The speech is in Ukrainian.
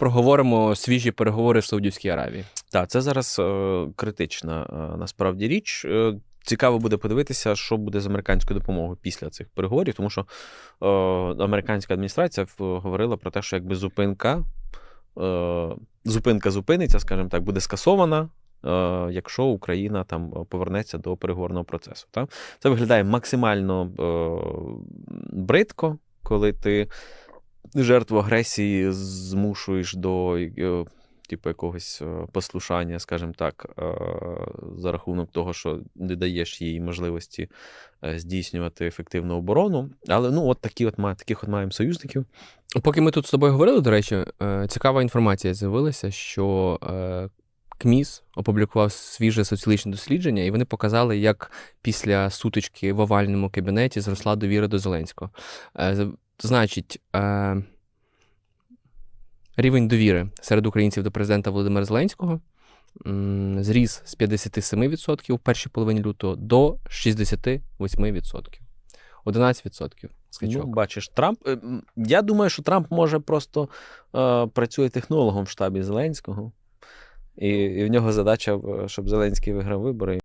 проговоримо свіжі переговори в Саудівській Аравії. Так, це зараз е, критична е, насправді річ. Е, Цікаво буде подивитися, що буде з американською допомогою після цих переговорів, тому що е, американська адміністрація в- говорила про те, що якби зупинка, е, зупинка зупиниться, скажімо так, буде скасована, е, якщо Україна там повернеться до переговорного процесу. Так? Це виглядає максимально е, бридко, коли ти жертву агресії змушуєш до. е, Типу якогось е, послушання, скажімо так, е, за рахунок того, що не даєш їй можливості здійснювати ефективну оборону. Але ну, от такі от ма- таких от маємо союзників. Поки ми тут з тобою говорили, до речі, цікава інформація з'явилася, що КМІС опублікував свіже соціологічне дослідження, і вони показали, як після сутички в овальному кабінеті зросла довіра до Зеленського. Значить, е, рівень довіри серед українців до президента Володимира Зеленського зріс з 57% в першій половині лютого до 68%. 11% скачок. Ну, бачиш, Трамп. е, Я думаю, що Трамп може просто е, працює технологом в штабі Зеленського. І, і в нього задача, щоб Зеленський виграв вибори.